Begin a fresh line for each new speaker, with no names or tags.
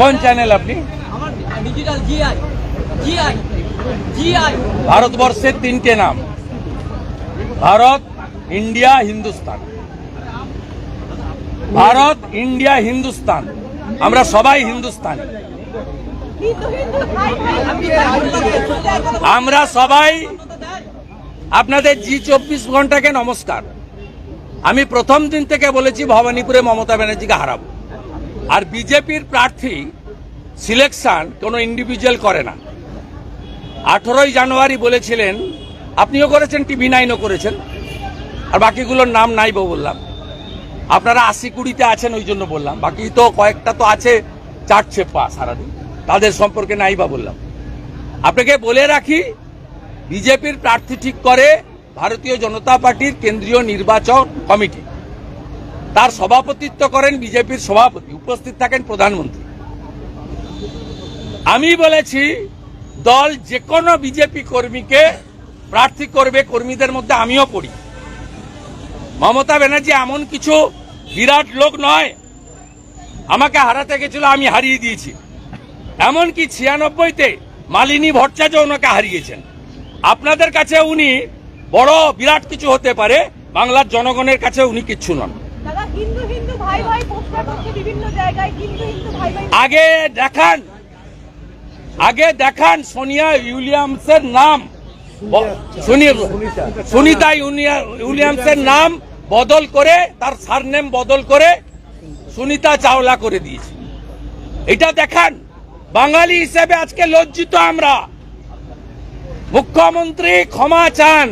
কোন চ্যানেল আপনি? ভারতবর্ষের তিনটে নাম। ভারত ইন্ডিয়া হিন্দুস্তান। ভারত ইন্ডিয়া হিন্দুস্তান। আমরা সবাই হিন্দুস্তান। আমরা সবাই আপনাদের জি চব্বিশ ঘন্টাকে নমস্কার। আমি প্রথম দিন থেকে বলেছি ভবানীপুরে মমতা ব্যানার্জিকে হারাবো। আর বিজেপির প্রার্থী সিলেকশন কোনো ইন্ডিভিজুয়াল করে না। আঠেরোই জানুয়ারি বলেছিলেন, আপনিও করেছেন, টিভি নাইনও করেছেন। আর বাকিগুলোর নাম নাই বললাম। আপনারা আশি কুড়িতে আছেন ওই জন্য বললাম। বাকি তো কয়েকটা তো আছে, চারছে পা সারাদিন। তাদের সম্পর্কে নাই বা বললাম। আপনাকে বলে রাখি, বিজেপির প্রার্থী ঠিক করে ভারতীয় জনতা পার্টির কেন্দ্রীয় নির্বাচন কমিটি। তার সভাপতিত্ব করেন বিজেপির সভাপতি, উপস্থিত থাকেন প্রধানমন্ত্রী। আমি বলেছি, দল যে কোনো বিজেপি কর্মীকে প্রার্থী করবে, কর্মীদের মধ্যে আমিও পড়ি। মমতা ব্যানার্জি এমন কিছু বিরাট লোক নয়, আমাকে হারাতে গেছিল, আমি হারিয়ে দিয়েছি। এমনকি ছিয়ানব্বইতে মালিনী ভট্টাচার্য ওনাকে হারিয়েছেন। আপনাদের কাছে উনি বড় বিরাট কিছু হতে পারে বাংলার জনগণের কাছে উনি কিচ্ছু নন।
দাদা হিন্দু হিন্দু ভাই ভাই পোস্টার করছে বিভিন্ন জায়গায় হিন্দু হিন্দু ভাই ভাই
আগে দেখান আগে দেখান সোনিয়া উইলিয়ামসের নাম। সুনিতা। উইলিয়ামসের নাম বদল করে তার সারনেম বদল করে সুনিতা চাওলা করে দিয়েছে। এটা দেখান বাঙালি হিসেবে আজকে লজ্জিত আমরা। মুখ্যমন্ত্রী ক্ষমা চান।